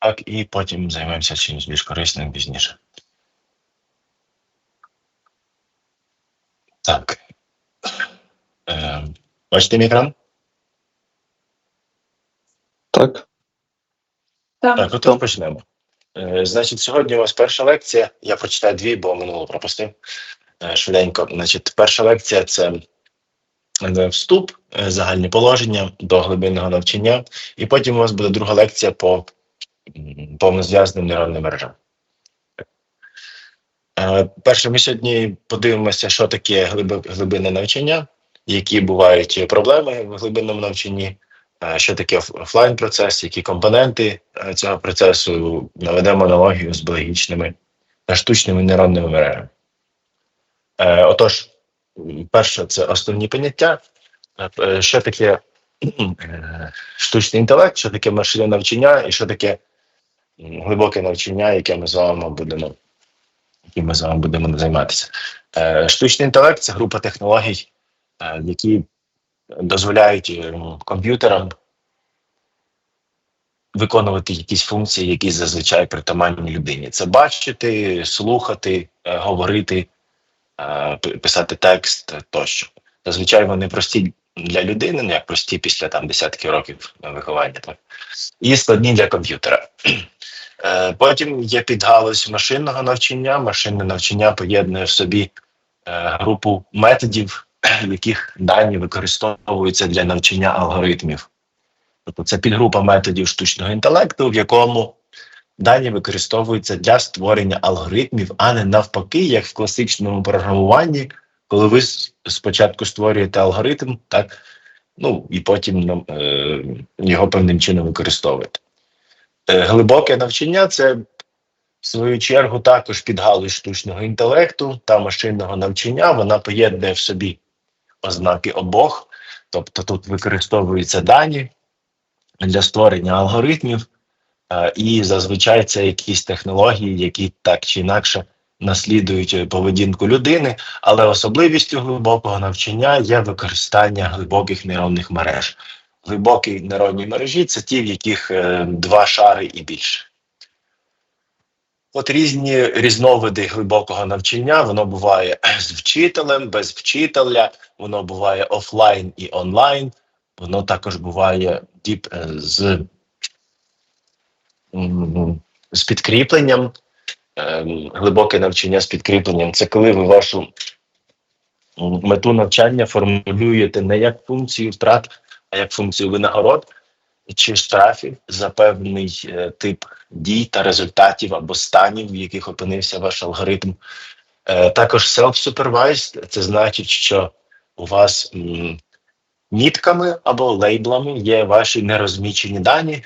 Так, і потім займемося чимось більш корисним пізніше. Так. Е, бачите мій екран? Так. Так, от почнемо. Е, Значить, сьогодні у вас перша лекція. Я прочитаю дві, бо минуло пропустив е, швиденько. Значить, перша лекція це е, вступ, е, загальні положення до глибинного навчання, і потім у вас буде друга лекція по повнозв'язним нейронним мережам. Е, Перше, ми сьогодні подивимося, що таке глибинне навчання, які бувають проблеми в глибинному навчанні, е, що таке офлайн процес, які компоненти е, цього процесу, наведемо аналогію з біологічними та штучними нейронними мережами. Отож, перше, це основні поняття. Що таке штучний інтелект, що таке машинне навчання і що таке глибоке навчання, яке ми з вами будемо, яким ми з вами будемо займатися. Е, Штучний інтелект це група технологій, е, які дозволяють е, комп'ютерам виконувати якісь функції, які зазвичай притаманні людині. Це бачити, слухати, говорити, писати текст тощо. Зазвичай вони прості для людини, ну як прості після там десятків років виховання, так і складні для комп'ютера. Е, Потім є підгалузь машинного навчання. Машинне навчання поєднує в собі е, групу методів, в яких дані використовуються для навчання алгоритмів. Тобто це підгрупа методів штучного інтелекту, в якому дані використовуються для створення алгоритмів, а не навпаки, як в класичному програмуванні, коли ви спочатку створюєте алгоритм, так ну і потім е, його певним чином використовуєте. Е, глибоке навчання це в свою чергу також підгалузь штучного інтелекту та машинного навчання. Вона поєднує в собі ознаки обох, тобто тут використовуються дані для створення алгоритмів, е, і зазвичай це якісь технології, які так чи інакше наслідують е, поведінку людини, але особливістю глибокого навчання є використання глибоких нейронних мереж. Глибокі нейронні мережі це ті, в яких е, два шари і більше. От різні різновиди глибокого навчання, воно буває з вчителем, без вчителя, воно буває офлайн і онлайн, воно також буває діп е, з, з підкріпленням. Ем, Глибоке навчання з підкріпленням це коли ви вашу мету навчання формулюєте не як функцію втрат, а як функцію винагород чи штрафів за певний е, тип дій та результатів або станів, в яких опинився ваш алгоритм. Е, також self-supervised – це значить, що у вас мітками або лейблами є ваші нерозмічені дані.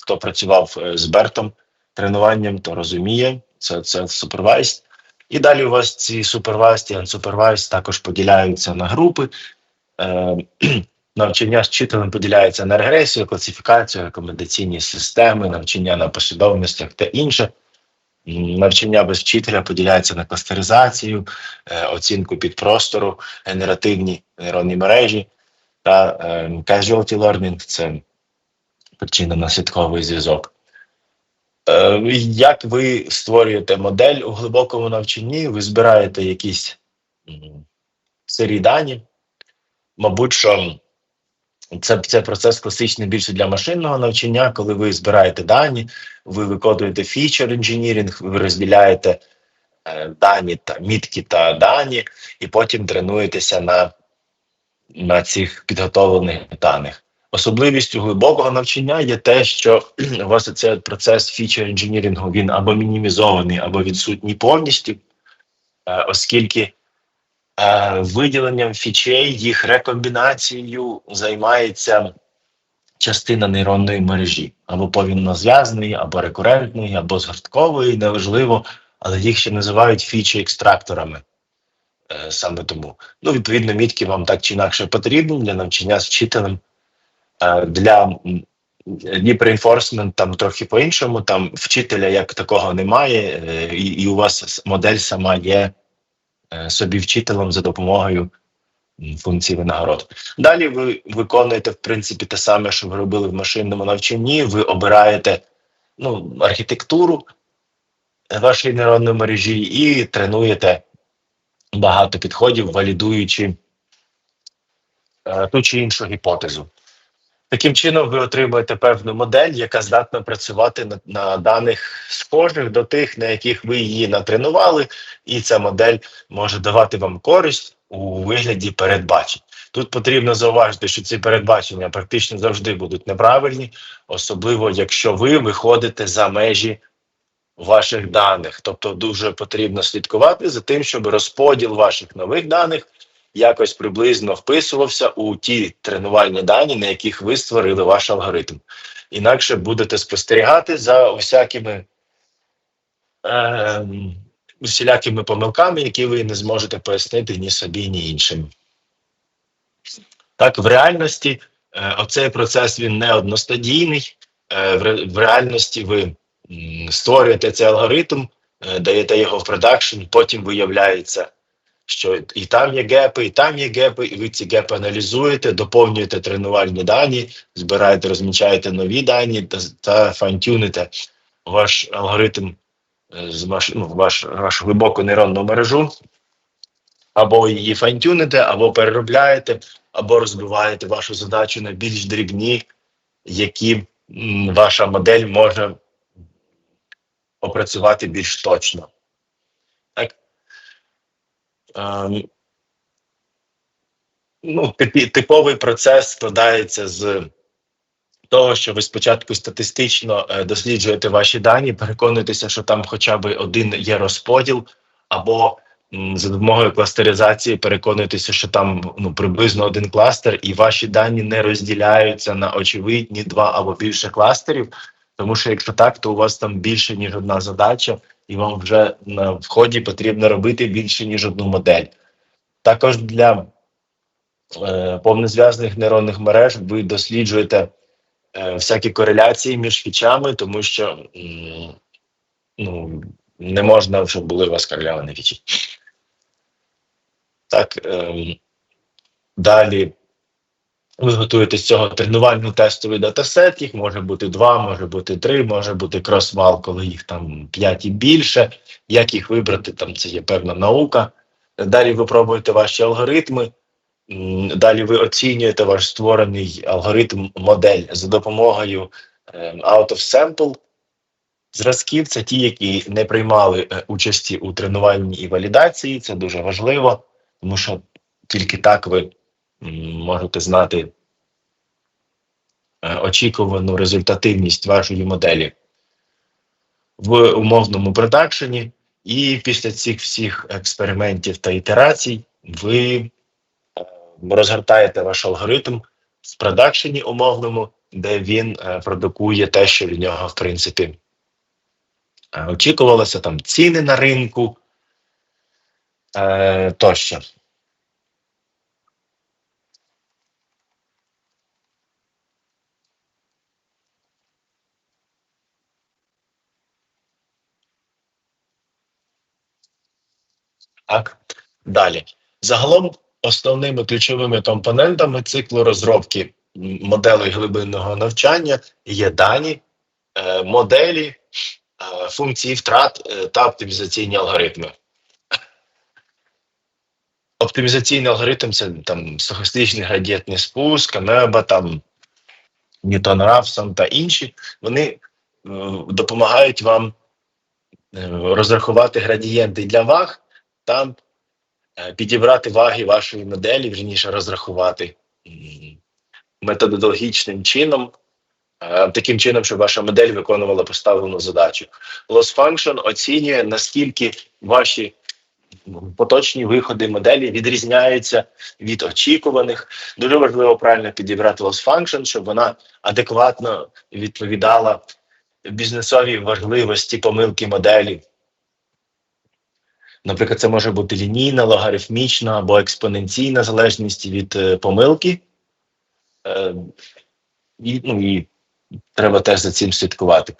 Хто працював е, з Бертом тренуванням, то розуміє, це self-supervised. І далі у вас ці supervised і unsupervised також поділяються на групи. Е, навчання з вчителем поділяється на регресію, класифікацію, рекомендаційні системи, навчання на послідовностях та інше. Навчання без вчителя поділяється на кластеризацію, е, оцінку підпростору, генеративні нейронні мережі та е, casualty learning – це причинно-наслідковий зв'язок. Е, Як ви створюєте модель у глибокому навчанні, ви збираєте якісь сирі дані. Мабуть, що це, це процес класичний більше для машинного навчання, коли ви збираєте дані, ви виконуєте фічер інженірінг, ви розділяєте е, дані та мітки та дані, і потім тренуєтеся на, на цих підготовлених даних. Особливістю глибокого навчання є те, що у вас цей процес фічер інженірінгу він або мінімізований, або відсутній повністю, е, оскільки Е, виділенням фічей, їх рекомбінацією займається частина нейронної мережі, або повільно зв'язаної, або рекурентної, або згорткової, неважливо, але їх ще називають фічі екстракторами. Е, Саме тому. Ну, відповідно, мітки вам так чи інакше потрібні для навчання з вчителем. Е, Для reinforcement там трохи по-іншому. Там вчителя як такого немає, е, і, і у вас модель сама є е, собі вчителем за допомогою функції винагород. Далі ви виконуєте в принципі те саме, що ви робили в машинному навчанні. Ви обираєте ну, архітектуру вашої нейронної мережі і тренуєте багато підходів, валідуючи ту чи іншу гіпотезу. Таким чином, ви отримуєте певну модель, яка здатна працювати на, на даних схожих до тих, на яких ви її натренували, і ця модель може давати вам користь у вигляді передбачень. Тут потрібно зауважити, що ці передбачення практично завжди будуть неправильні, особливо якщо ви виходите за межі ваших даних. Тобто, дуже потрібно слідкувати за тим, щоб розподіл ваших нових даних якось приблизно вписувався у ті тренувальні дані, на яких ви створили ваш алгоритм. Інакше будете спостерігати за усякими е, усілякими помилками, які ви не зможете пояснити ні собі, ні іншим. Так, в реальності е, оцей процес він не одностадійний. Е, в, в реальності ви м, створюєте цей алгоритм, е, даєте його в продакшн, потім виявляється, що і там є гепи, і там є гепи, і ви ці гепи аналізуєте, доповнюєте тренувальні дані, збираєте, розмічаєте нові дані та, та файнтюните ваш алгоритм е, з ну, ваш, вашу глибоку нейронну мережу, або її файнтюните, або переробляєте, або розбиваєте вашу задачу на більш дрібні, які ваша модель може опрацювати більш точно. Ем, ну, типовий процес складається з того, що ви спочатку статистично е, досліджуєте ваші дані, переконуєтеся, що там хоча б один є розподіл, або за допомогою кластеризації переконуєтеся, що там ну, приблизно один кластер, і ваші дані не розділяються на очевидні два або більше кластерів. Тому що якщо так, то у вас там більше ніж одна задача, і вам вже на вході потрібно робити більше ніж одну модель. Також для е, повнозв'язаних нейронних мереж ви досліджуєте е, всякі кореляції між фічами, тому що м, ну, не можна, щоб були у вас корелявані фічі. Так, ем, далі ви готуєте з цього тренувальний тестовий датасет, їх може бути два, може бути три, може бути кросвал, коли їх там п'ять і більше. Як їх вибрати, там це є певна наука. Далі ви пробуєте ваші алгоритми. Далі ви оцінюєте ваш створений алгоритм модель за допомогою ем, out of sample зразків. Це ті, які не приймали е, участі у тренуванні і валідації. Це дуже важливо, тому що тільки так ви можете знати е, очікувану результативність вашої моделі в умовному продакшені. І після цих всіх експериментів та ітерацій ви е, розгортаєте ваш алгоритм в продакшені умовному, де він е, продукує те, що від нього, в принципі, очікувалося, там ціни на ринку тощо. Так, далі. Загалом, основними ключовими компонентами циклу розробки моделей глибинного навчання є дані, е, моделі, е, функції втрат е, та оптимізаційні алгоритми. Оптимізаційний алгоритм це там стохастичний градієнтний спуск, амеба, там Ньютон Рафсон та інші. Вони допомагають вам розрахувати градієнти для ваг та е, підібрати ваги вашої моделі, вірніше розрахувати методологічним чином, е, таким чином, щоб ваша модель виконувала поставлену задачу. Loss function оцінює, наскільки ваші поточні виходи моделі відрізняються від очікуваних. Дуже важливо правильно підібрати loss function, щоб вона адекватно відповідала бізнесовій важливості помилки моделі. Наприклад, це може бути лінійна, логарифмічна або експоненційна залежність від е, помилки. Е, і, ну, і треба теж за цим слідкувати.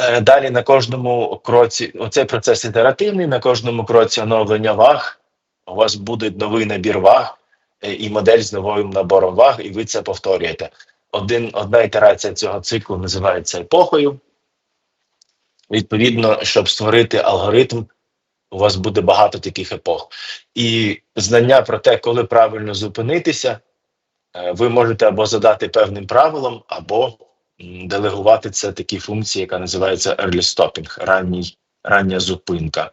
Е, далі на кожному кроці, оцей процес ітеративний, на кожному кроці оновлення ваг. У вас буде новий набір ваг і модель з новим набором ваг, і ви це повторюєте. один, одна ітерація цього циклу називається епохою. Відповідно, щоб створити алгоритм, у вас буде багато таких епох. І знання про те, коли правильно зупинитися, е, ви можете або задати певним правилам, або делегувати це такі функції, яка називається early stopping, ранній, рання зупинка,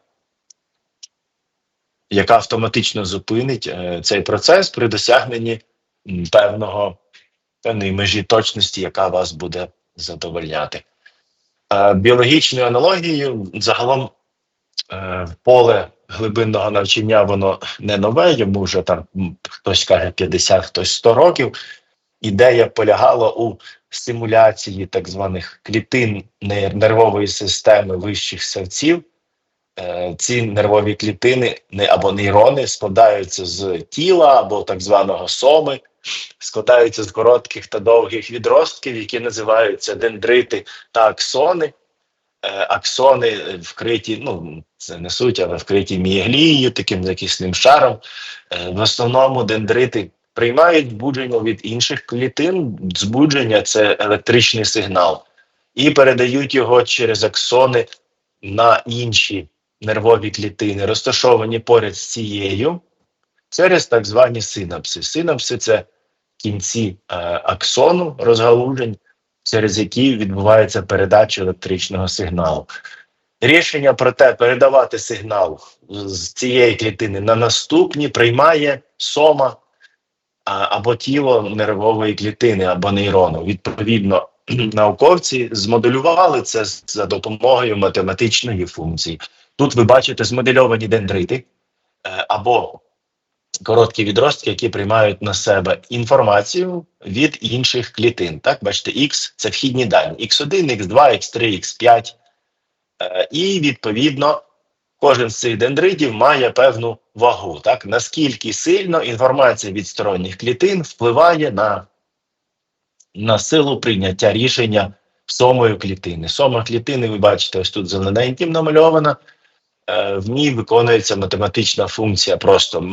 яка автоматично зупинить е, цей процес при досягненні певного певної межі точності, яка вас буде задовольняти. Е, Біологічною аналогією загалом поле глибинного навчання воно не нове, йому вже там хтось каже 50, хтось 100 років. Ідея полягала у стимуляції так званих клітин нервової системи вищих савців. Е, Ці нервові клітини або нейрони складаються з тіла або так званого соми, складаються з коротких та довгих відростків, які називаються дендрити та аксони. Е, Аксони вкриті, ну це не суть, але вкриті мієглією, таким закисним шаром. Е, В основному дендрити приймають збудження від інших клітин. Збудження це електричний сигнал, і передають його через аксони на інші нервові клітини, розташовані поряд з цією, через так звані синапси. Синапси це кінці е, аксону розгалужень, через які відбувається передача електричного сигналу. Рішення про те, передавати сигнал з цієї клітини на наступні приймає сома або тіло нервової клітини, або нейрону. Відповідно, науковці змоделювали це за допомогою математичної функції. Тут ви бачите змодельовані дендрити е, або короткі відростки, які приймають на себе інформацію від інших клітин. Так, бачите, X – це вхідні дані: X1, X2, X3, X5. Е, І відповідно кожен з цих дендритів має певну вагу. Так, наскільки сильно інформація від сторонніх клітин впливає на, на силу прийняття рішення сомою клітини. Сома клітини, ви бачите, ось тут зелененьким намальована. Е, В ній виконується математична функція просто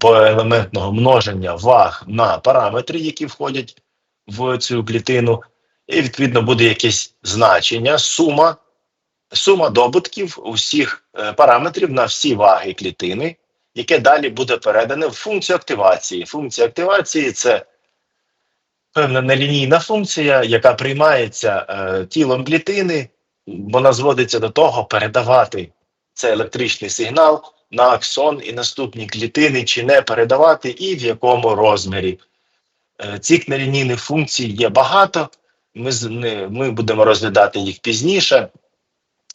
поелементного множення ваг на параметри, які входять в цю клітину, і відповідно буде якесь значення, сума, сума добутків усіх е, параметрів на всі ваги клітини, яке далі буде передане в функцію активації. Функція активації це певна нелінійна функція, яка приймається е, тілом клітини, вона зводиться до того передавати цей електричний сигнал на аксон і наступні клітини, чи не передавати, і в якому розмірі. Е, Цих нелінійних функцій є багато. Ми, ми будемо розглядати їх пізніше.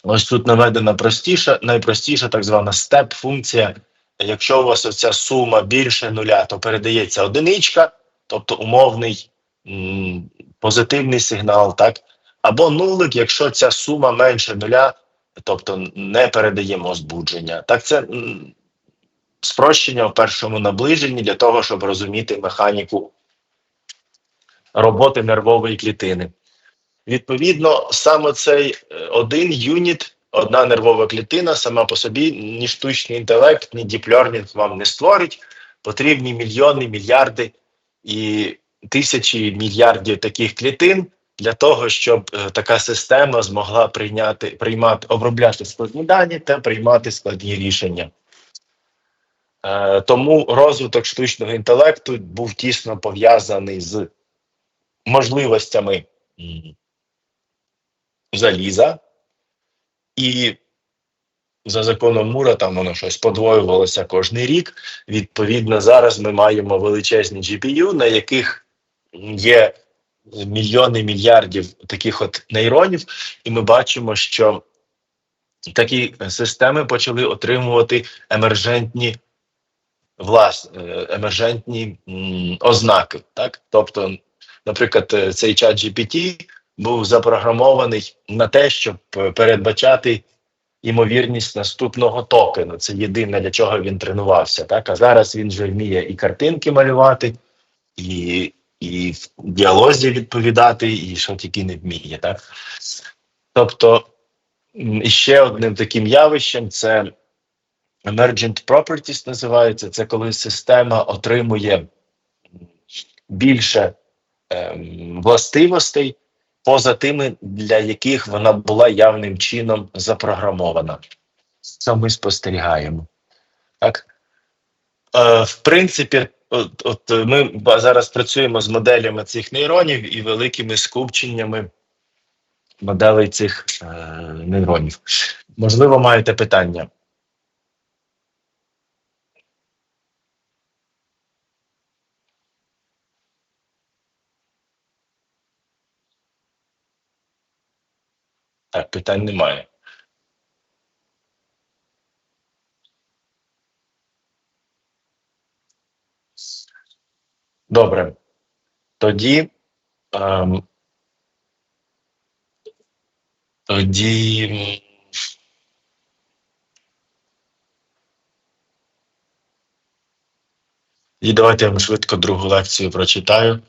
Ось тут наведена простіша, найпростіша так звана степ-функція. Якщо у вас оця сума більше нуля, то передається одиничка, тобто умовний м, позитивний сигнал, так? Або нулик, якщо ця сума менше нуля, тобто не передаємо збудження. Так, це спрощення в першому наближенні для того, щоб розуміти механіку роботи нервової клітини. Відповідно, саме цей е, один юніт, одна нервова клітина, сама по собі ні штучний інтелект, ні діплернінг вам не створить. Потрібні мільйони, мільярди і тисячі мільярдів таких клітин для того, щоб е, така система змогла прийняти, приймати, обробляти складні дані та приймати складні рішення. Е, тому розвиток штучного інтелекту був тісно пов'язаний з можливостями заліза, і за законом Мура там воно щось подвоювалося кожний рік. Відповідно, зараз ми маємо величезні GPU, на яких є мільйони мільярдів таких от нейронів, і ми бачимо, що такі системи почали отримувати емержентні влас, е, емержентні ознаки. Так? Тобто, наприклад, е, цей чат GPT був запрограмований на те, щоб е, передбачати ймовірність наступного токену. Це єдине, для чого він тренувався. Так? А зараз він вже вміє і картинки малювати, і, і в діалозі відповідати, і що тільки не вміє. Так? Тобто, ще одним таким явищем це emergent properties називається. Це коли система отримує більше ем, властивостей, поза тими, для яких вона була явним чином запрограмована. Це ми спостерігаємо. Так? Е, в принципі, от, от ми зараз працюємо з моделями цих нейронів і великими скупченнями моделей цих е, нейронів. Можливо, маєте питання. Так, питань немає. Добре. Тоді. Ем, тоді. І давайте я вам швидко другу лекцію прочитаю.